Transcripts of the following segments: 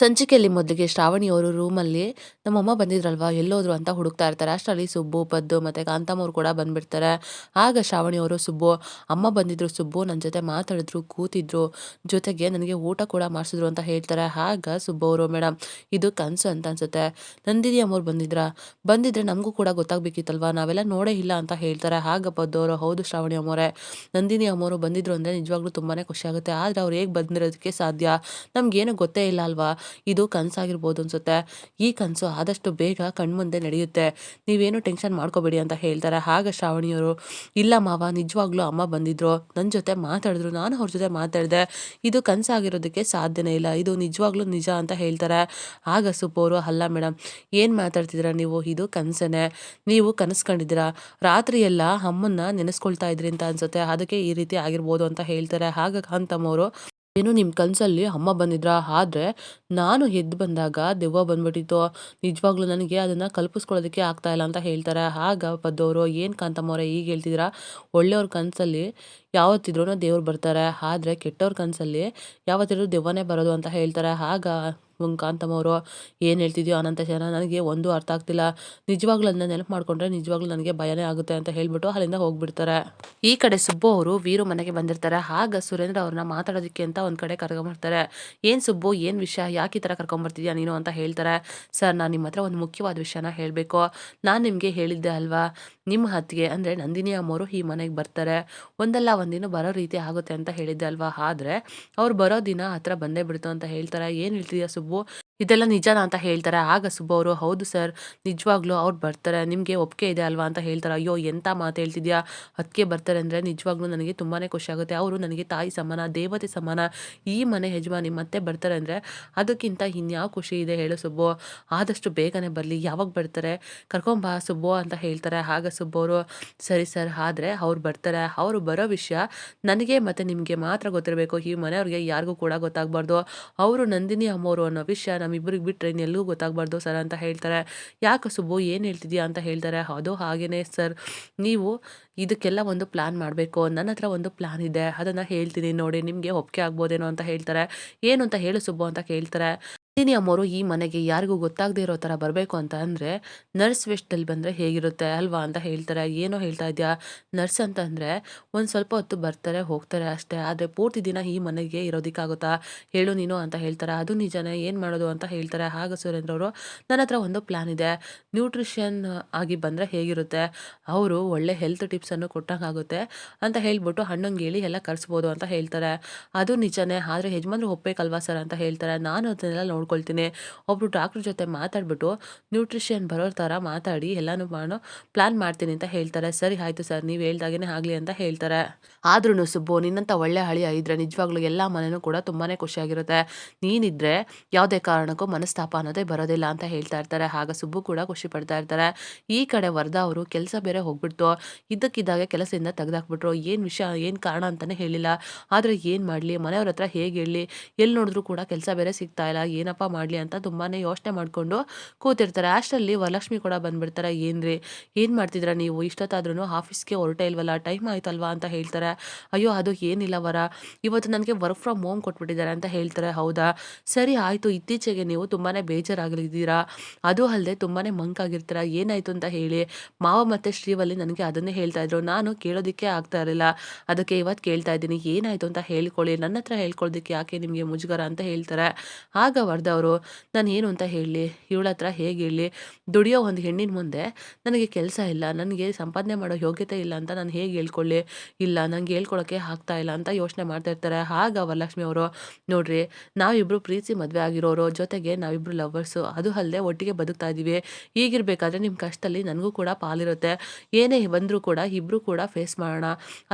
ಸಂಚಿಕೆಯಲ್ಲಿ ಮೊದಲಿಗೆ ಶ್ರಾವಣಿ ಅವರು ರೂಮಲ್ಲಿ ನಮ್ಮಮ್ಮ ಬಂದಿದ್ರಲ್ವಾ? ಎಲ್ಲೋದ್ರು ಅಂತ ಹುಡುಕ್ತಾ ಇರ್ತಾರೆ. ಅಷ್ಟರಲ್ಲಿ ಸುಬ್ಬು, ಪದ್ದು ಮತ್ತು ಕಾಂತಮ್ಮವ್ರು ಕೂಡ ಬಂದ್ಬಿಡ್ತಾರೆ. ಆಗ ಶ್ರಾವಣಿ ಅವರು, ಸುಬ್ಬು, ಅಮ್ಮ ಬಂದಿದ್ರು ಸುಬ್ಬು ನನ್ನ ಜೊತೆ ಮಾತಾಡಿದ್ರು, ಕೂತಿದ್ರು, ಜೊತೆಗೆ ನನಗೆ ಊಟ ಕೂಡ ಮಾಡಿಸಿದ್ರು ಅಂತ ಹೇಳ್ತಾರೆ. ಆಗ ಸುಬ್ಬು ಅವರು ಮೇಡಮ್ ಇದು ಕನಸು ಅಂತ ಅನ್ಸುತ್ತೆ. ನಂದಿನಿ ಅಮ್ಮವ್ರು ಬಂದಿದ್ರಾ? ಬಂದಿದ್ರೆ ನಮಗೂ ಕೂಡ ಗೊತ್ತಾಗಬೇಕಿತ್ತಲ್ವಾ? ನಾವೆಲ್ಲ ನೋಡೇ ಇಲ್ಲ ಅಂತ ಹೇಳ್ತಾರೆ. ಆಗ ಅವರು, ಹೌದು ಶ್ರಾವಣಿ ಅವರೇ ನಂದಿನಿ ಅಮ್ಮವರು ಬಂದಿದ್ರು ಅಂದರೆ ನಿಜವಾಗ್ಲೂ ತುಂಬಾ ಖುಷಿ ಆಗುತ್ತೆ. ಆದರೆ ಅವ್ರು ಹೇಗೆ ಬಂದಿರೋದಕ್ಕೆ ಸಾಧ್ಯ? ನಮಗೇನು ಗೊತ್ತೇ ಇಲ್ಲ ಅಲ್ವಾ? ಇದು ಕನಸಾಗಿರ್ಬೋದು ಅನ್ಸುತ್ತೆ. ಈ ಕನಸು ಆದಷ್ಟು ಬೇಗ ಕಣ್ಮುಂದೆ ನಡೆಯುತ್ತೆ. ನೀವೇನು ಟೆನ್ಷನ್ ಮಾಡ್ಕೋಬೇಡಿ ಅಂತ ಹೇಳ್ತಾರೆ. ಆಗ ಶ್ರಾವಣಿಯವರು ಇಲ್ಲ ಮಾವ, ನಿಜವಾಗ್ಲೂ ಅಮ್ಮ ಬಂದಿದ್ರು. ನನ್ನ ಜೊತೆ ಮಾತಾಡಿದ್ರು. ನಾನು ಅವ್ರ ಜೊತೆ ಮಾತಾಡಿದೆ. ಇದು ಕನಸಾಗಿರೋದಕ್ಕೆ ಸಾಧ್ಯನೇ ಇಲ್ಲ. ಇದು ನಿಜವಾಗ್ಲೂ ನಿಜ ಅಂತ ಹೇಳ್ತಾರೆ. ಆಗ ಸುಪ್ಪೋರು ಅಲ್ಲ ಮೇಡಮ್ ಏನು ಮಾತಾಡ್ತಿದ್ದೀರಾ ನೀವು? ಇದು ಕನಸನೇ. ನೀವು ಕನಸ್ಕೊಂಡಿದ್ದೀರಾ? ರಾತ್ರಿ ಎಲ್ಲ ಅಮ್ಮನ್ನ ನೆನೆಸ್ಕೊಳ್ತಾ ಇದ್ರಿ ಅಂತ ಅನ್ಸುತ್ತೆ. ಅದಕ್ಕೆ ಈ ರೀತಿ ಆಗಿರ್ಬೋದು ಅಂತ ಹೇಳ್ತಾರೆ. ಆಗ ಕಾಂತಮ್ಮವರು ಏನು ನಿಮ್ಮ ಕನಸಲ್ಲಿ ಅಮ್ಮ ಬಂದಿದ್ರಾ? ಆದರೆ ನಾನು ಎದ್ದು ಬಂದಾಗ ದೆವ್ವ ಬಂದ್ಬಿಟ್ಟಿತ್ತು. ನಿಜವಾಗ್ಲೂ ನನಗೆ ಅದನ್ನು ಕಲ್ಪಿಸ್ಕೊಳ್ಳೋದಕ್ಕೆ ಆಗ್ತಾ ಇಲ್ಲ ಅಂತ ಹೇಳ್ತಾರೆ. ಆಗ ಪದ್ದವರು, ಏನು ಕಾಂತಮ್ಮವ್ರೆ ಈಗ ಹೇಳ್ತಿದ್ದೀರಾ? ಒಳ್ಳೆಯವ್ರ ಕನಸಲ್ಲಿ ಯಾವತ್ತಿದ್ರೂ ದೇವ್ರು ಬರ್ತಾರೆ, ಆದರೆ ಕೆಟ್ಟವ್ರ ಕನಸಲ್ಲಿ ಯಾವತ್ತಿದ್ರೂ ದೆವ್ವನೇ ಬರೋದು ಅಂತ ಹೇಳ್ತಾರೆ. ಆಗ ಕಾಂತಮ್ಮವರು ಏನು ಹೇಳ್ತಿದ್ಯೋ ಅನಂತ ಜನ ನನಗೆ ಒಂದು ಅರ್ಥ ಆಗ್ತಿಲ್ಲ. ನಿಜವಾಗ್ಲೂ ಅದನ್ನ ನೆನಪು ಮಾಡ್ಕೊಂಡ್ರೆ ನಿಜವಾಗ್ಲೂ ನನಗೆ ಭಯನೇ ಆಗುತ್ತೆ ಅಂತ ಹೇಳ್ಬಿಟ್ಟು ಅಲ್ಲಿಂದ ಹೋಗ್ಬಿಡ್ತಾರೆ. ಈ ಕಡೆ ಸುಬ್ಬು ಅವರು ವೀರು ಮನೆಗೆ ಬಂದಿರ್ತಾರೆ. ಆಗ ಸುರೇಂದ್ರ ಅವ್ರನ್ನ ಮಾತಾಡೋದಕ್ಕೆ ಅಂತ ಒಂದು ಕಡೆ ಕರ್ಕೊಂಬರ್ತಾರೆ. ಏನು ಸುಬ್ಬು, ಏನು ವಿಷಯ, ಯಾಕೆ ಈ ಥರ ಕರ್ಕೊಂಬರ್ತಿದ್ಯಾ ನೀನು ಅಂತ ಹೇಳ್ತಾರೆ. ಸರ್, ನಾನು ನಿಮ್ಮ ಹತ್ರ ಒಂದು ಮುಖ್ಯವಾದ ವಿಷಯನ ಹೇಳಬೇಕು. ನಾನು ನಿಮಗೆ ಹೇಳಿದ್ದೆ ಅಲ್ವಾ? ನಿಮ್ಮ ಹತ್ತಿಗೆ, ಅಂದರೆ ನಂದಿನಿ ಅಮ್ಮವರು ಈ ಮನೆಗೆ ಬರ್ತಾರೆ. ಒಂದಲ್ಲ ಒಂದಿನ ಬರೋ ರೀತಿ ಆಗುತ್ತೆ ಅಂತ ಹೇಳಿದ್ದೆ ಅಲ್ವಾ? ಆದರೆ ಅವ್ರು ಬರೋ ದಿನ ಹತ್ರ ಬಂದೇ ಬಿಡ್ತು ಅಂತ ಹೇಳ್ತಾರೆ. ಏನು ಹೇಳ್ತಿದ್ಯಾ ಸುಬ್ಬು? ಇದೆಲ್ಲ ನಿಜನಾ ಅಂತ ಹೇಳ್ತಾರೆ. ಆಗ ಸುಬ್ಬ ಅವರು, ಹೌದು ಸರ್, ನಿಜವಾಗ್ಲೂ ಅವ್ರು ಬರ್ತಾರೆ. ನಿಮಗೆ ಒಪ್ಪಿಗೆ ಇದೆ ಅಲ್ವಾ? ಅಂತ ಹೇಳ್ತಾರೆ. ಅಯ್ಯೋ ಎಂಥ ಮಾತು ಹೇಳ್ತಿದ್ಯಾ? ಅದಕ್ಕೆ ಬರ್ತಾರೆ ಅಂದರೆ ನಿಜವಾಗ್ಲೂ ನನಗೆ ತುಂಬಾ ಖುಷಿ ಆಗುತ್ತೆ. ಅವರು ನನಗೆ ತಾಯಿ ಸಮಾನ, ದೇವತೆ ಸಮಾನ. ಈ ಮನೆ ಯಜಮಾನಿ ಮತ್ತೆ ಬರ್ತಾರೆ ಅಂದರೆ ಅದಕ್ಕಿಂತ ಇನ್ಯಾವ ಖುಷಿ ಇದೆ ಹೇಳು ಸುಬ್ಬು. ಆದಷ್ಟು ಬೇಗನೆ ಬರಲಿ. ಯಾವಾಗ ಬರ್ತಾರೆ? ಕರ್ಕೊಂಬಾ ಸುಬ್ಬು ಅಂತ ಹೇಳ್ತಾರೆ. ಆಗ ಸುಬ್ಬವರು ಸರಿ ಸರ್, ಆದರೆ ಅವ್ರು ಬರ್ತಾರೆ. ಅವರು ಬರೋ ವಿಷಯ ನನಗೆ ಮತ್ತು ನಿಮಗೆ ಮಾತ್ರ ಗೊತ್ತಿರಬೇಕು. ಈ ಮನೆಯವ್ರಿಗೆ ಯಾರಿಗೂ ಕೂಡ ಗೊತ್ತಾಗಬಾರ್ದು. ಅವರು ನಂದಿನಿ ಅಮ್ಮವರು ಅನ್ನೋ ವಿಷಯ ನಮ್ಮಿಬ್ಬರಿಗೆ ಬಿಟ್ಟರೆ ಇನ್ನೆಲ್ಲೂ ಗೊತ್ತಾಗಬಾರ್ದು ಸರ್ ಅಂತ ಹೇಳ್ತಾರೆ. ಯಾಕೆ ಸುಬ್ಬು, ಏನು ಹೇಳ್ತಿದ್ಯಾ ಅಂತ ಹೇಳ್ತಾರೆ. ಅದು ಹಾಗೇನೆ ಸರ್. ನೀವು ಇದಕ್ಕೆಲ್ಲ ಒಂದು ಪ್ಲ್ಯಾನ್ ಮಾಡಬೇಕು. ನನ್ನ ಹತ್ರ ಒಂದು ಪ್ಲ್ಯಾನ್ ಇದೆ. ಅದನ್ನು ಹೇಳ್ತೀನಿ ನೋಡಿ, ನಿಮಗೆ ಒಪ್ಪಿಗೆ ಆಗ್ಬೋದೇನೋ ಅಂತ ಹೇಳ್ತಾರೆ. ಏನು ಅಂತ ಹೇಳು ಸುಬ್ಬು ಅಂತ ಕೇಳ್ತಾರೆ. ನಂದಿನಿ ಅಮ್ಮವರು ಈ ಮನೆಗೆ ಯಾರಿಗೂ ಗೊತ್ತಾಗದೇ ಇರೋ ಥರ ಬರಬೇಕು ಅಂತ ಅಂದರೆ, ನರ್ಸ್ ವೆಸ್ಟಲ್ಲಿ ಬಂದರೆ ಹೇಗಿರುತ್ತೆ ಅಲ್ವಾ? ಅಂತ ಹೇಳ್ತಾರೆ. ಏನೋ ಹೇಳ್ತಾ ಇದೆಯಾ ನರ್ಸ್ ಅಂತಂದರೆ ಒಂದು ಸ್ವಲ್ಪ ಹೊತ್ತು ಬರ್ತಾರೆ, ಹೋಗ್ತಾರೆ ಅಷ್ಟೇ. ಆದರೆ ಪೂರ್ತಿ ದಿನ ಈ ಮನೆಗೆ ಇರೋದಕ್ಕಾಗುತ್ತಾ? ಹೇಳು ನೀನು ಅಂತ ಹೇಳ್ತಾರೆ. ಅದು ನಿಜನೇ? ಏನು ಮಾಡೋದು ಅಂತ ಹೇಳ್ತಾರೆ. ಆಗ ಸುರೇಂದ್ರ ಅವರು, ನನ್ನ ಹತ್ರ ಒಂದು ಪ್ಲ್ಯಾನ್ ಇದೆ. ನ್ಯೂಟ್ರಿಷನ್ ಆಗಿ ಬಂದರೆ ಹೇಗಿರುತ್ತೆ? ಅವರು ಒಳ್ಳೆ ಹೆಲ್ತ್ ಟಿಪ್ಸನ್ನು ಕೊಟ್ಟಂಗಾಗುತ್ತೆ ಅಂತ ಹೇಳ್ಬಿಟ್ಟು ಹಣ್ಣಂಗೆ ಹೇಳಿ ಎಲ್ಲ ಕರೆಸ್ಬೋದು ಅಂತ ಹೇಳ್ತಾರೆ. ಅದು ನಿಜನೇ. ಆದರೆ ಯಜಮಾನ್ರು ಒಪ್ಪಬೇಕಲ್ವಾ ಸರ್? ಅಂತ ಹೇಳ್ತಾರೆ. ನಾನು ಅದನ್ನೆಲ್ಲ ನೋಡ್ಕೊಳ್ತೀನಿ. ಒಬ್ಬರು ಡಾಕ್ಟ್ರ್ ಜೊತೆ ಮಾತಾಡ್ಬಿಟ್ಟು ನ್ಯೂಟ್ರಿಷನ್ ಬರೋ ಥರ ಮಾತಾಡಿ ಎಲ್ಲನೂ ಮಾಡೋ ಪ್ಲ್ಯಾನ್ ಮಾಡ್ತೀನಿ ಅಂತ ಹೇಳ್ತಾರೆ. ಸರಿ, ಆಯಿತು ಸರ್, ನೀವು ಹೇಳ್ದಾಗೇ ಆಗಲಿ ಅಂತ ಹೇಳ್ತಾರೆ. ಆದ್ರೂ ಸುಬ್ಬು ನಿನ್ನಂಥ ಒಳ್ಳೆ ಹಳಿಯ ಇದ್ರೆ ನಿಜವಾಗ್ಲೂ ಎಲ್ಲ ಮನೆಯೂ ಕೂಡ ತುಂಬಾ ಖುಷಿಯಾಗಿರುತ್ತೆ. ನೀನಿದ್ರೆ ಯಾವುದೇ ಕಾರಣಕ್ಕೂ ಮನಸ್ತಾಪ ಅನ್ನೋದೇ ಬರೋದಿಲ್ಲ ಅಂತ ಹೇಳ್ತಾ ಇರ್ತಾರೆ. ಆಗ ಸುಬ್ಬು ಕೂಡ ಖುಷಿ ಪಡ್ತಾ ಇರ್ತಾರೆ. ಈ ಕಡೆ ವರ್ಧಾ ಅವರು ಕೆಲಸ ಬೇರೆ ಹೋಗ್ಬಿಡ್ತು. ಇದ್ದಕ್ಕಿದ್ದಾಗ ಕೆಲಸದಿಂದ ತೆಗೆದಾಕ್ಬಿಟ್ರು. ಏನು ವಿಷಯ, ಏನು ಕಾರಣ ಅಂತಲೇ ಹೇಳಿಲ್ಲ. ಆದರೆ ಏನು ಮಾಡಲಿ? ಮನೆಯವ್ರ ಹತ್ರ ಹೇಗೆ ಹೇಳಿ ಎಲ್ಲಿ ನೋಡಿದ್ರು ಕೂಡ ಕೆಲಸ ಬೇರೆ ಸಿಗ್ತಾ ಇಲ್ಲ. ಏನಪ್ಪ ಮಾಡಲಿ ಅಂತ ತುಂಬಾ ಯೋಚನೆ ಮಾಡಿಕೊಂಡು ಕೂತಿರ್ತಾರೆ. ಅಷ್ಟರಲ್ಲಿ ವರಲಕ್ಷ್ಮಿ ಕೂಡ ಬಂದ್ಬಿಡ್ತಾರೆ. ಏನ್ರಿ, ಏನು ಮಾಡ್ತಿದ್ರ ನೀವು? ಇಷ್ಟೊತ್ತಾದ್ರೂ ಆಫೀಸ್ಗೆ ಹೊರಟೇ ಇಲ್ವಲ್ಲ? ಟೈಮ್ ಆಯ್ತಲ್ವಾ ಅಂತ ಹೇಳ್ತಾರೆ. ಅಯ್ಯೋ, ಅದು ಏನಿಲ್ಲ ವರ. ಇವತ್ತು ನನಗೆ ವರ್ಕ್ ಫ್ರಮ್ ಹೋಮ್ ಕೊಟ್ಬಿಟ್ಟಿದ್ದಾರೆ ಅಂತ ಹೇಳ್ತಾರೆ. ಹೌದಾ? ಸರಿ, ಆಯಿತು. ಇತ್ತೀಚೆಗೆ ನೀವು ತುಂಬಾ ಬೇಜಾರಾಗಲಿದ್ದೀರಾ? ಅದು ಅಲ್ಲದೆ ತುಂಬಾ ಮಂಕಾಗಿರ್ತೀರ ಏನಾಯಿತು ಅಂತ ಹೇಳಿ. ಮಾವ ಮತ್ತು ಶ್ರೀವಲ್ಲಿ ನನಗೆ ಅದನ್ನೇ ಹೇಳ್ತಾ ಇದ್ರು. ನಾನು ಕೇಳೋದಕ್ಕೆ ಆಗ್ತಾ ಇರಲಿಲ್ಲ. ಅದಕ್ಕೆ ಇವತ್ತು ಕೇಳ್ತಾ ಇದ್ದೀನಿ. ಏನಾಯಿತು ಅಂತ ಹೇಳ್ಕೊಳ್ಳಿ. ನನ್ನ ಹತ್ರ ಹೇಳ್ಕೊಳ್ಳೋದಕ್ಕೆ ಯಾಕೆ ನಿಮಗೆ ಮುಜುಗರ ಅಂತ ಹೇಳ್ತಾರೆ. ಆಗ ವರದವರು ನಾನು ಏನು ಅಂತ ಹೇಳಲಿ ಇವಳ ಹತ್ರ ಹೇಗೆ ಹೇಳಲಿ ದುಡಿಯೋ ಒಂದು ಹೆಣ್ಣಿನ ಮುಂದೆ ನನಗೆ ಕೆಲಸ ಇಲ್ಲ, ನನಗೆ ಸಂಪಾದನೆ ಮಾಡೋ ಯೋಗ್ಯತೆ ಇಲ್ಲ ಅಂತ ನಾನು ಹೇಗೆ ಹೇಳ್ಕೊಳ್ಳಿ? ಇಲ್ಲ ನನಗೆ ಹೇಳ್ಕೊಳಕ್ಕೆ ಆಗ್ತಾ ಇಲ್ಲ ಅಂತ ಯೋಚನೆ ಮಾಡ್ತಾ ಇರ್ತಾರೆ. ಆಗ ವರಲಕ್ಷ್ಮಿ ಅವರು, ನೋಡ್ರಿ ನಾವಿಬ್ಬರು ಪ್ರೀತಿ ಮದುವೆ ಆಗಿರೋರು, ಜೊತೆಗೆ ನಾವಿಬ್ಬರು ಲವರ್ಸು, ಅದು ಅಲ್ಲದೆ ಒಟ್ಟಿಗೆ ಬದುಕ್ತಾ ಇದ್ದೀವಿ ಈಗಿರಬೇಕಾದ್ರೆ ನಿಮ್ಮ ಕಷ್ಟದಲ್ಲಿ ನನಗೂ ಕೂಡ ಪಾಲಿರುತ್ತೆ. ಏನೇ ಬಂದರೂ ಕೂಡ ಇಬ್ಬರು ಕೂಡ ಫೇಸ್ ಮಾಡೋಣ.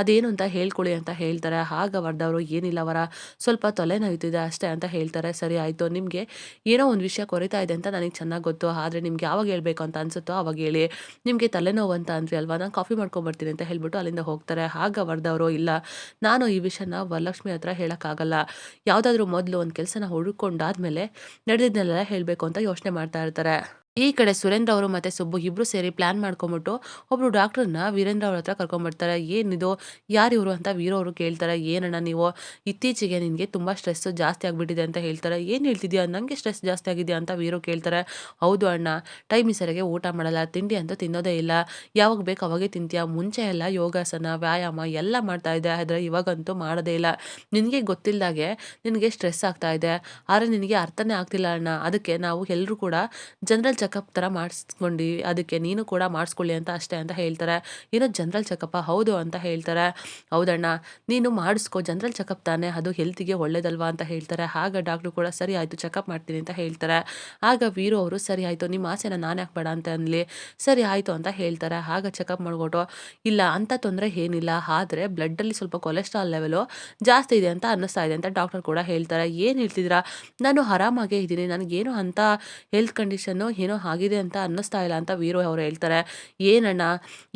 ಅದೇನು ಅಂತ ಹೇಳ್ಕೊಳ್ಳಿ ಅಂತ ಹೇಳ್ತಾರೆ. ಆಗ ವರ್ದವರು, ಏನಿಲ್ಲ ಅವರ ಸ್ವಲ್ಪ ತೊಲೆ ನೋಯ್ತಿದೆ ಅಷ್ಟೇ ಅಂತ ಹೇಳ್ತಾರೆ. ಸರಿ, ಆಯಿತು, ನಿಮ್ಗೆ ನಿಮಗೆ ಏನೋ ಒಂದು ವಿಷಯ ಕೊರಿತಾ ಇದೆ ಅಂತ ನನಗೆ ಚೆನ್ನಾಗಿ ಗೊತ್ತು. ಆದರೆ ನಿಮ್ಗೆ ಯಾವಾಗ ಹೇಳಬೇಕು ಅಂತ ಅನಿಸುತ್ತೋ ಅವಾಗ ಹೇಳಿ. ನಿಮಗೆ ತಲೆನೋವು ಅಂತ ಅಂದ್ರಿ ಅಲ್ವಾ? ನಾನು ಕಾಫಿ ಮಾಡ್ಕೊಂಬರ್ತೀನಿ ಅಂತ ಹೇಳ್ಬಿಟ್ಟು ಅಲ್ಲಿಂದ ಹೋಗ್ತಾರೆ. ಆಗ ವರ್ದವರು, ಇಲ್ಲ, ನಾನು ಈ ವಿಷಯನ ವರಲಕ್ಷ್ಮಿ ಹತ್ರ ಹೇಳೋಕ್ಕಾಗಲ್ಲ. ಯಾವುದಾದ್ರೂ ಮೊದಲು ಒಂದು ಕೆಲಸನ ಹುಡುಕೊಂಡಾದ್ಮೇಲೆ ನಡೆದಿದ್ದನ್ನೆಲ್ಲ ಹೇಳಬೇಕು ಅಂತ ಯೋಚನೆ ಮಾಡ್ತಾ ಇರ್ತಾರೆ. ಈ ಕಡೆ ಸುರೇಂದ್ರ ಅವರು ಮತ್ತೆ ಸುಬ್ಬು ಇಬ್ಬರು ಸೇರಿ ಪ್ಲಾನ್ ಮಾಡ್ಕೊಂಬಿಟ್ಟು ಒಬ್ರು ಡಾಕ್ಟರ್ನ ವೀರೇಂದ್ರ ಅವ್ರ ಹತ್ರ ಕರ್ಕೊಂಡ್ಬರ್ತಾರೆ ಏನಿದು? ಯಾರು ಇವರು ಅಂತ ವೀರೋ ಅವರು ಕೇಳ್ತಾರೆ. ಏನಣ್ಣ ನೀವು? ಇತ್ತೀಚೆಗೆ ನಿನಗೆ ತುಂಬ ಸ್ಟ್ರೆಸ್ ಜಾಸ್ತಿ ಆಗಿಬಿಟ್ಟಿದೆ ಅಂತ ಹೇಳ್ತಾರೆ. ಏನು ಹೇಳ್ತಿದ್ಯಾ? ನನಗೆ ಸ್ಟ್ರೆಸ್ ಜಾಸ್ತಿ ಆಗಿದೆಯಾ ಅಂತ ವೀರೋ ಕೇಳ್ತಾರೆ. ಹೌದು ಅಣ್ಣ, ಟೈಮ್ ಸರಿಗೆ ಊಟ ಮಾಡಲ್ಲ. ತಿಂಡಿ ಅಂತ ತಿನ್ನೋದೇ ಇಲ್ಲ. ಯಾವಾಗ ಬೇಕು ಅವಾಗೇ ತಿಂತೀಯ? ಮುಂಚೆ ಎಲ್ಲ ಯೋಗಾಸನ, ವ್ಯಾಯಾಮ ಎಲ್ಲ ಮಾಡ್ತಾ ಇದೆ ಆದರೆ ಇವಾಗಂತೂ ಮಾಡೋದೇ ಇಲ್ಲ. ನಿನಗೆ ಗೊತ್ತಿಲ್ಲದಾಗೆ ನಿನಗೆ ಸ್ಟ್ರೆಸ್ ಆಗ್ತಾ ಇದೆ. ಆದರೆ ನಿನಗೆ ಅರ್ಥನೇ ಆಗ್ತಿಲ್ಲ ಅಣ್ಣ. ಅದಕ್ಕೆ ನಾವು ಎಲ್ಲರೂ ಕೂಡ ಜನರಲ್ ಚೆಕಪ್ ಥರ ಮಾಡಿಸ್ಕೊಂಡು, ಅದಕ್ಕೆ ನೀನು ಕೂಡ ಮಾಡಿಸ್ಕೊಳ್ಳಿ ಅಂತ ಅಷ್ಟೇ ಅಂತ ಹೇಳ್ತಾರೆ. ಏನೋ ಜನರಲ್ ಚೆಕಪ್ಪ ಹೌದು ಅಂತ ಹೇಳ್ತಾರೆ. ಹೌದಣ್ಣ, ನೀನು ಮಾಡಿಸ್ಕೊ ಜನರಲ್ ಚೆಕಪ್ ತಾನೇ, ಅದು ಹೆಲ್ತಿಗೆ ಒಳ್ಳೇದಲ್ವಾ ಅಂತ ಹೇಳ್ತಾರೆ. ಆಗ ಡಾಕ್ಟ್ರು ಕೂಡ ಸರಿ ಆಯಿತು ಚೆಕಪ್ ಮಾಡ್ತೀನಿ ಅಂತ ಹೇಳ್ತಾರೆ. ಆಗ ವೀರು ಅವರು, ಸರಿ ಆಯಿತು, ನಿಮ್ಮ ಆಸೆನ ನಾನು ಯಾಕೆ ಬೇಡ ಅಂತ ಅನ್ಲಿ. ಸರಿ ಆಯಿತು ಅಂತ ಹೇಳ್ತಾರೆ. ಆಗ ಚೆಕಪ್ ಮಾಡ್ಕೊಟ್ಟು, ಇಲ್ಲ, ಅಂತ ತೊಂದರೆ ಏನಿಲ್ಲ, ಆದರೆ ಬ್ಲಡ್ಡಲ್ಲಿ ಸ್ವಲ್ಪ ಕೊಲೆಸ್ಟ್ರಾಲ್ ಲೆವೆಲು ಜಾಸ್ತಿ ಇದೆ ಅಂತ ಅನ್ನಿಸ್ತಾ ಇದೆ ಅಂತ ಡಾಕ್ಟರ್ ಕೂಡ ಹೇಳ್ತಾರೆ. ಏನು ಹೇಳ್ತಿದ್ದೀರಾ? ನಾನು ಆರಾಮಾಗೇ ಇದ್ದೀನಿ. ನನಗೇನು ಅಂತ ಹೆಲ್ತ್ ಕಂಡೀಷನ್ನು ಏನೋ ಆಗಿದೆ ಅಂತ ಅನ್ನಿಸ್ತಾ ಇಲ್ಲ ಅಂತ ವೀರು ಅವರು ಹೇಳ್ತಾರೆ. ಏನಣ್ಣ,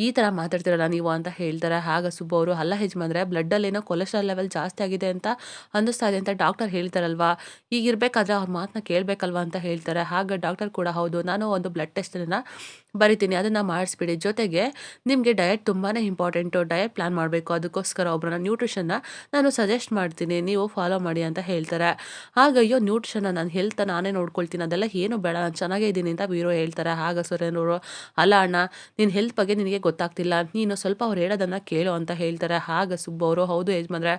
ಈ ಥರ ಮಾತಾಡ್ತಿರಲ್ಲ ನೀವು ಅಂತ ಹೇಳ್ತಾರೆ. ಆಗ ಸುಬ್ಬು ಅವರು ಅಲ್ಲ ಯಜಮಾನ್ರೆ ಬ್ಲಡ್ಡಲ್ಲಿ ಏನೋ ಕೊಲೆಸ್ಟ್ರಾಲ್ ಲೆವೆಲ್ ಜಾಸ್ತಿ ಆಗಿದೆ ಅಂತ ಅನ್ನಿಸ್ತಾ ಇದೆ ಅಂತ ಡಾಕ್ಟರ್ ಹೇಳ್ತಾರಲ್ವಾ? ಈಗಿರಬೇಕಾದ್ರೆ ಅವ್ರ ಮಾತನ್ನ ಕೇಳಬೇಕಲ್ವಾ ಅಂತ ಹೇಳ್ತಾರೆ. ಹಾಗೆ ಡಾಕ್ಟರ್ ಕೂಡ ಹೌದು, ನಾನು ಒಂದು ಬ್ಲಡ್ ಟೆಸ್ಟನ್ನು ಬರಿತೀನಿ, ಅದನ್ನು ಮಾಡಿಸ್ಬಿಡಿ. ಜೊತೆಗೆ ನಿಮಗೆ ಡಯಟ್ ತುಂಬಾ ಇಂಪಾರ್ಟೆಂಟು ಡಯಟ್ ಪ್ಲ್ಯಾನ್ ಮಾಡಬೇಕು. ಅದಕ್ಕೋಸ್ಕರ ಒಬ್ಬರನ್ನ ನ್ಯೂಟ್ರಿಷನ್ನ ನಾನು ಸಜೆಸ್ಟ್ ಮಾಡ್ತೀನಿ. ನೀವು ಫಾಲೋ ಮಾಡಿ ಅಂತ ಹೇಳ್ತಾರೆ. ಹಾಗೆ ಅಯ್ಯೋ ನ್ಯೂಟ್ರಿಷನ್ನ ನಾನು ಹೆಲ್ತ್ ನಾನೇ ನೋಡ್ಕೊಳ್ತೀನಿ. ಅದೆಲ್ಲ ಏನು ಬೇಡ, ನಾನು ಚೆನ್ನಾಗೇ ಇದ್ದೀನಿ ಅಂತ ವೀರೋ ಹೇಳ್ತಾರೆ? ಆಗ ಸುರೇಂದ್ರವರು ಅಲ್ಲ ಅಣ್ಣ ನಿನ್ನ ಹೆಲ್ತ್ ಬಗ್ಗೆ ನಿನಗೆ ಗೊತ್ತಾಗ್ತಿಲ್ಲ. ನೀನು ಸ್ವಲ್ಪ ಅವ್ರು ಹೇಳೋದನ್ನು ಕೇಳು ಅಂತ ಹೇಳ್ತಾರೆ. ಆಗ ಸುಬ್ಬವರು ಹೌದು ಯಜಮಾನ್ರೆ,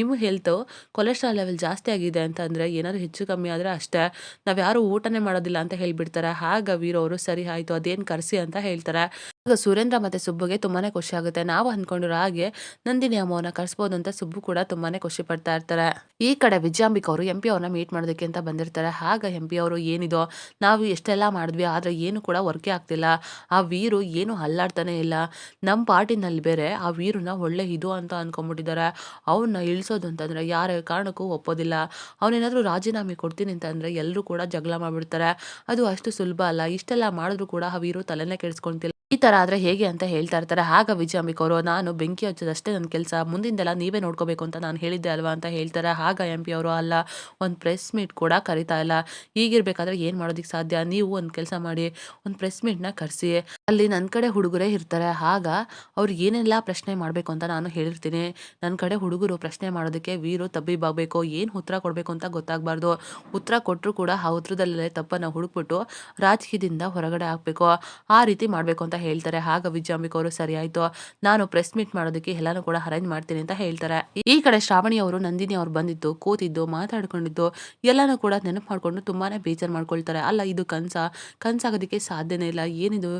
ನಿಮ್ಮ ಹೆಲ್ತು ಕೊಲೆಸ್ಟ್ರಾಲ್ ಲೆವೆಲ್ ಜಾಸ್ತಿ ಆಗಿದೆ ಅಂತ ಅಂದರೆ ಏನಾದರೂ ಹೆಚ್ಚು ಕಮ್ಮಿ ಆದರೆ ಅಷ್ಟೇ. ನಾವು ಯಾರೂ ಊಟನೇ ಮಾಡೋದಿಲ್ಲ ಅಂತ ಹೇಳಿಬಿಡ್ತಾರೆ. ಆಗ ವೀರೋ ಅವರು, ಸರಿ ಆಯಿತು, ಅದೇನು ಕರೆಸಿ ಅಂತ ಹೇಳ್ತಾರೆ. ಆಗ ಸುರೇಂದ್ರ ಮತ್ತೆ ಸುಬ್ಬುಗೆ ತುಂಬಾನೇ ಖುಷಿ ಆಗುತ್ತೆ. ನಾವು ಅಂದ್ಕೊಂಡಿರೋ ಹಾಗೆ ನಂದಿನಿ ಅಮ್ಮವನ್ನ ಕರ್ಸ್ಬೋದು ಅಂತ ಸುಬ್ಬು ಕೂಡ ತುಂಬಾನೇ ಖುಷಿ ಪಡ್ತಾ ಇರ್ತಾರೆ. ಈ ಕಡೆ ವಿಜಯಾಂಬಿಕ್ ಅವರು ಎಂ ಪಿ ಅವ್ರನ್ನ ಮೀಟ್ ಮಾಡೋದಕ್ಕೆ ಅಂತ ಬಂದಿರ್ತಾರೆ. ಆಗ ಎಂ ಪಿ ಅವರು ಏನಿದೋ, ನಾವು ಎಷ್ಟೆಲ್ಲ ಮಾಡಿದ್ವಿ, ಆದ್ರೆ ಏನು ಕೂಡ ವರ್ಕೆ ಆಗ್ತಿಲ್ಲ. ಆ ವೀರು ಏನು ಅಲ್ಲಾಡ್ತಾನೆ ಇಲ್ಲ. ನಮ್ಮ ಪಾರ್ಟಿನಲ್ಲಿ ಬೇರೆ, ಆ ವೀರನ್ನ ಒಳ್ಳೆ ಇದು ಅಂತ ಅಂದ್ಕೊಂಬಿಟ್ಟಿದ್ದಾರೆ ಅವನ್ನ ಇಳಿಸೋದು ಅಂತಂದ್ರೆ ಯಾರ ಕಾರಣಕ್ಕೂ ಒಪ್ಪೋದಿಲ್ಲ. ಅವನೇನಾದರೂ ರಾಜೀನಾಮೆ ಕೊಡ್ತೀನಿ ಅಂತಂದ್ರೆ ಎಲ್ಲರೂ ಕೂಡ ಜಗಳ ಮಾಡಿಬಿಡ್ತಾರೆ. ಅದು ಅಷ್ಟು ಸುಲಭ ಅಲ್ಲ. ಇಷ್ಟೆಲ್ಲ ಮಾಡಿದ್ರು ಕೂಡ ಆ ವೀರು ತಲೆನೇ ಕೆಡಿಸ್ಕೊಂತಿಲ್ಲ ಈ ಥರ ಆದರೆ ಹೇಗೆ ಅಂತ ಹೇಳ್ತಾ ಇರ್ತಾರೆ. ಆಗ ವಿಜಯಾಂಬಿಕ್ ಅವರು ನಾನು ಬೆಂಕಿ ಹಚ್ಚೋದಷ್ಟೇ ನನ್ನ ಕೆಲಸ. ಮುಂದಿಂದೆಲ್ಲ ನೀವೇ ನೋಡ್ಕೋಬೇಕು ಅಂತ ನಾನು ಹೇಳಿದ್ದೆ ಅಲ್ವಾ? ಅಂತ ಹೇಳ್ತಾರೆ. ಆಗ ಎಂ ಪಿ ಅವರು, ಅಲ್ಲ, ಒಂದು ಪ್ರೆಸ್ ಮೀಟ್ ಕೂಡ ಕರಿತಾ ಇಲ್ಲ. ಹೀಗಿರ್ಬೇಕಾದ್ರೆ ಏನು ಮಾಡೋದಕ್ಕೆ ಸಾಧ್ಯ? ನೀವು ಒಂದು ಕೆಲಸ ಮಾಡಿ, ಒಂದು ಪ್ರೆಸ್ ಮೀಟ್ನ ಕರೆಸಿ. ಅಲ್ಲಿ ನನ್ನ ಕಡೆ ಹುಡುಗರೇ ಇರ್ತಾರೆ. ಆಗ ಅವ್ರು ಏನೆಲ್ಲ ಪ್ರಶ್ನೆ ಮಾಡಬೇಕು ಅಂತ ನಾನು ಹೇಳಿರ್ತೀನಿ. ನನ್ನ ಕಡೆ ಹುಡುಗರು ಪ್ರಶ್ನೆ ಮಾಡೋದಕ್ಕೆ ವೀರು ತಬ್ಬಿಬಾಗಬೇಕು ಏನು ಉತ್ತರ ಕೊಡಬೇಕು ಅಂತ ಗೊತ್ತಾಗಬಾರ್ದು. ಉತ್ತರ ಕೊಟ್ಟರು ಕೂಡ ಆ ಉತ್ತರದಲ್ಲೇ ತಪ್ಪನ್ನು ಹುಡುಕ್ಬಿಟ್ಟು ರಾಜಕೀಯದಿಂದ ಹೊರಗಡೆ ಹಾಕಬೇಕು. ಆ ರೀತಿ ಮಾಡಬೇಕು ಅಂತ ಹೇಳ್ತಾರೆ ಆಗ ವಿಜಯಾಂಬಿಕ್ ಅವರು ಸರಿ ನಾನು ಪ್ರೆಸ್ ಮೀಟ್ ಮಾಡೋದಕ್ಕೆ ಎಲ್ಲಾನು ಕೂಡ ಅರೇಂಜ್ ಮಾಡ್ತೀನಿ ಅಂತ ಹೇಳ್ತಾರೆ. ಈ ಕಡೆ ಶ್ರಾವಣಿ ಅವರು, ನಂದಿನಿ ಅವ್ರು ಬಂದಿದ್ದು, ಕೂತಿದ್ದು, ಮಾತಾಡ್ಕೊಂಡಿದ್ದು, ಎಲ್ಲಾನು ಕೂಡ ನೆನಪು ಮಾಡ್ಕೊಂಡು ತುಂಬಾನೇ ಬೇಜಾರು ಮಾಡ್ಕೊಳ್ತಾರೆ. ಅಲ್ಲ, ಇದು ಕನ್ಸ? ಕನ್ಸಾಗೋದಕ್ಕೆ ಸಾಧ್ಯನೇ ಇಲ್ಲ. ಏನಿದು?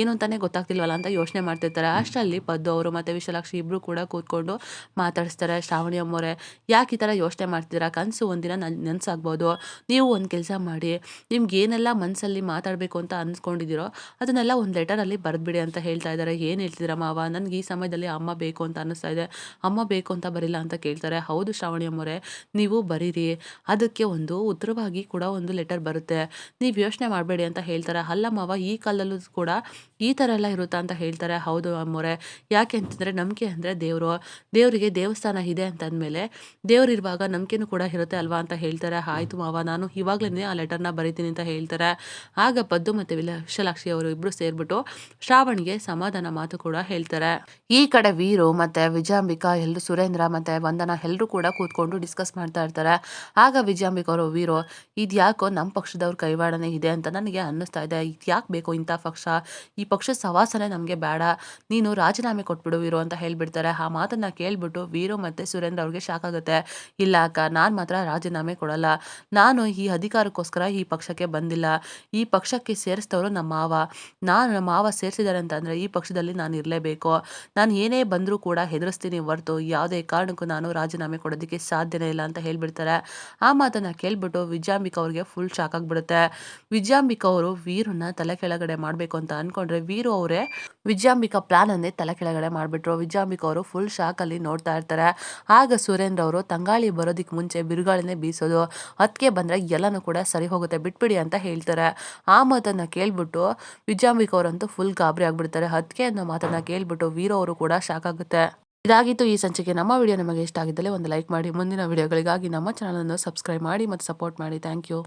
ಏನು ಅಂತಾನೆ ಗೊತ್ತಾಗ್ತಿಲ್ವಲ್ಲ ಅಂತ ಯೋಚನೆ ಮಾಡ್ತಿರ್ತಾರೆ. ಅಷ್ಟರಲ್ಲಿ ಪದ್ದು ಅವರು ಮತ್ತೆ ವಿಶಾಲಾಕ್ಷಿ ಇಬ್ರು ಕೂಡ ಕೂತ್ಕೊಂಡು ಮಾತಾಡಿಸ್ತಾರೆ ಶ್ರಾವಣಿ ಅಮ್ಮೋರೆ ಯಾಕೆ ಈ ಥರ ಯೋಚನೆ ಮಾಡ್ತಿದ್ದೀರಾ ಕನಸು ಒಂದಿನ ನನ್, ನೆನ್ಸಾಗ್ಬೋದು. ನೀವು ಒಂದು ಕೆಲಸ ಮಾಡಿ ನಿಮ್ಗೆ ಏನೆಲ್ಲ ಮನಸ್ಸಲ್ಲಿ ಮಾತಾಡಬೇಕು ಅಂತ ಅನ್ಸ್ಕೊಂಡಿದ್ದೀರೋ, ಅದನ್ನೆಲ್ಲ ಒಂದು ಲೆಟರಲ್ಲಿ ಬರೆದ್ಬಿಡಿ ಅಂತ ಹೇಳ್ತಾ ಇದ್ದಾರೆ. ಏನು ಹೇಳ್ತಿದ್ದೀರಾ ಮಾವ? ನನಗೆ ಈ ಸಮಯದಲ್ಲಿ ಅಮ್ಮ ಬೇಕು ಅಂತ ಅನ್ನಿಸ್ತಾ ಇದೆ. ಅಮ್ಮ ಬೇಕು ಅಂತ ಬರಿಲ್ಲ ಅಂತ ಕೇಳ್ತಾರೆ. ಹೌದು ಶ್ರಾವಣಿ ಅಮ್ಮರೇ ನೀವು ಬರೀರಿ. ಅದಕ್ಕೆ ಒಂದು ಉತ್ತರವಾಗಿ ಕೂಡ ಒಂದು ಲೆಟರ್ ಬರುತ್ತೆ. ನೀವು ಯೋಚನೆ ಮಾಡಬೇಡಿ ಅಂತ ಹೇಳ್ತಾರೆ. ಅಲ್ಲ ಮಾವ, ಈ ಕಾಲದಲ್ಲೂ ಕೂಡ ಈ ಥರ ಎಲ್ಲ ಇರುತ್ತಾ ಅಂತ ಹೇಳ್ತಾರೆ. ಹೌದು ಅಮ್ಮೋರೆ ಯಾಕೆ ಅಂತಂದರೆ ನಂಬಿಕೆ ಅಂದರೆ ದೇವರು. ದೇವರಿಗೆ ದೇವಸ್ಥಾನ ಇದೆ ಅಂತಂದಮೇಲೆ ದೇವರು ಇರುವಾಗ ನಂಬಿಕೆನೂ ಕೂಡ ಇರುತ್ತೆ ಅಲ್ವಾ ಅಂತ ಹೇಳ್ತಾರೆ. ಆಯಿತು ಮಾವ, ನಾನು ಇವಾಗಲೇ ಆ ಲೆಟರ್ನ ಬರಿತೀನಿ ಅಂತ ಹೇಳ್ತಾರೆ. ಆಗ ಪದ್ದು ಮತ್ತು ವಿಲಕ್ಷಲಾಕ್ಷಿ ಅವರು ಇಬ್ಬರು ಸೇರಿಬಿಟ್ಟು ಶ್ರಾವಣಿಗೆ ಸಮಾಧಾನ ಮಾತು ಕೂಡ ಹೇಳ್ತಾರೆ. ಈ ಕಡೆ ವೀರು ಮತ್ತೆ ವಿಜಯಾಂಬಿಕಾ ಎಲ್ಲರೂ ಸುರೇಂದ್ರ ಮತ್ತೆ ವಂದನ ಎಲ್ಲರೂ ಕೂಡ ಕೂತ್ಕೊಂಡು ಡಿಸ್ಕಸ್ ಮಾಡ್ತಾ ಇರ್ತಾರೆ. ಆಗ ವಿಜಯಾಂಬಿಕಾ ಅವರು ವೀರು, ಇದ್ಯಾಕೋ ನಮ್ಮ ಪಕ್ಷದವ್ರ ಕೈವಾಡನೆ ಇದೆ ಅಂತ ನನಗೆ ಅನ್ನಿಸ್ತಾ ಇದೆ. ಯಾಕೆ ಬೇಕು ಇಂಥ ಪಕ್ಷ? ಈ ಪಕ್ಷದ ಸವಾಸನೆ ನಮಗೆ ಬೇಡ. ನೀನು ರಾಜೀನಾಮೆ ಕೊಟ್ಬಿಡು ವೀರು ಅಂತ ಹೇಳ್ಬಿಡ್ತಾರೆ. ಆ ಮಾತನ್ನ ಕೇಳ್ಬಿಟ್ಟು ವೀರು ಮತ್ತೆ ಸುರೇಂದ್ರ ಅವ್ರಿಗೆ ಶಾಕ್ ಆಗುತ್ತೆ. ಇಲ್ಲ ಅಕ್ಕ, ನಾನು ಮಾತ್ರ ರಾಜೀನಾಮೆ ಕೊಡಲ್ಲ. ನಾನು ಈ ಅಧಿಕಾರಕ್ಕೋಸ್ಕರ ಈ ಪಕ್ಷಕ್ಕೆ ಬಂದಿಲ್ಲ. ಈ ಪಕ್ಷಕ್ಕೆ ಸೇರಿಸಿದವರು ನಮ್ಮ ಮಾವ. ನಾನು ನಮ್ಮ ಮಾವ ಸೇರಿಸ್ ಸೇರಿಸಿದ್ದಾರೆ ಅಂತ ಈ ಪಕ್ಷದಲ್ಲಿ ನಾನು ಇರಲೇಬೇಕು. ನಾನು ಏನೇ ಬಂದರೂ ಕೂಡ ಹೆದರಿಸ್ತೀನಿ ಹೊರತು ಯಾವುದೇ ಕಾರಣಕ್ಕೂ ನಾನು ರಾಜೀನಾಮೆ ಕೊಡೋದಕ್ಕೆ ಸಾಧ್ಯನೇ ಇಲ್ಲ ಅಂತ ಹೇಳಿಬಿಡ್ತಾರೆ. ಆ ಮಾತನ್ನು ಕೇಳಿಬಿಟ್ಟು ವಿಜಾಂಬಿಕ ಅವ್ರಿಗೆ ಫುಲ್ ಶಾಕ್ ಆಗಿಬಿಡುತ್ತೆ. ವಿಜಯಾಂಬಿಕಾ ಅವರು ವೀರನ್ನ ತಲೆ ಕೆಳಗಡೆ ಮಾಡಬೇಕು ಅಂತ ಅಂದ್ಕೊಂಡ್ರೆ ವೀರು ಅವರೇ ವಿಜಯಾಂಬಿಕಾ ಪ್ಲಾನ್ ಅನ್ನೇ ತಲೆ ಕೆಳಗಡೆ ಮಾಡಿಬಿಟ್ರು. ವಿಜಯಾಂಬಿಕಾ ಅವರು ಫುಲ್ ಶಾಕಲ್ಲಿ ನೋಡ್ತಾ ಇರ್ತಾರೆ. ಆಗ ಸುರೇಂದ್ರ ಅವರು ತಂಗಾಳಿ ಬರೋದಕ್ಕೆ ಮುಂಚೆ ಬಿರುಗಾಳಿನೇ ಬೀಸೋದು. ಅದಕ್ಕೆ ಬಂದರೆ ಎಲ್ಲನೂ ಕೂಡ ಸರಿ ಹೋಗುತ್ತೆ, ಬಿಟ್ಬಿಡಿ ಅಂತ ಹೇಳ್ತಾರೆ. ಆ ಮಾತನ್ನು ಕೇಳಿಬಿಟ್ಟು ವಿಜಾಂಬಿಕ ಅವರಂತೂ ಫುಲ್ ಗಾಬರಿ ಆಗ್ಬಿಡ್ತಾರೆ. ಅದಕ್ಕೆ ಅನ್ನೋ ಮಾತನ್ನ ಕೇಳ್ಬಿಟ್ಟು ವೀರೋ ಅವರು ಕೂಡ ಶಾಕ್ ಆಗುತ್ತೆ. ಇದಾಗಿತ್ತು ಈ ಸಂಚಿಕೆ. ನಮ್ಮ ವಿಡಿಯೋ ನಿಮಗೆ ಇಷ್ಟ ಆಗಿದ್ದಲ್ಲಿ ಒಂದು ಲೈಕ್ ಮಾಡಿ. ಮುಂದಿನ ವಿಡಿಯೋಗಳಿಗಾಗಿ ನಮ್ಮ ಚಾನಲನ್ನು ಸಬ್ಸ್ಕ್ರೈಬ್ ಮಾಡಿ ಮತ್ತು ಸಪೋರ್ಟ್ ಮಾಡಿ. Thank you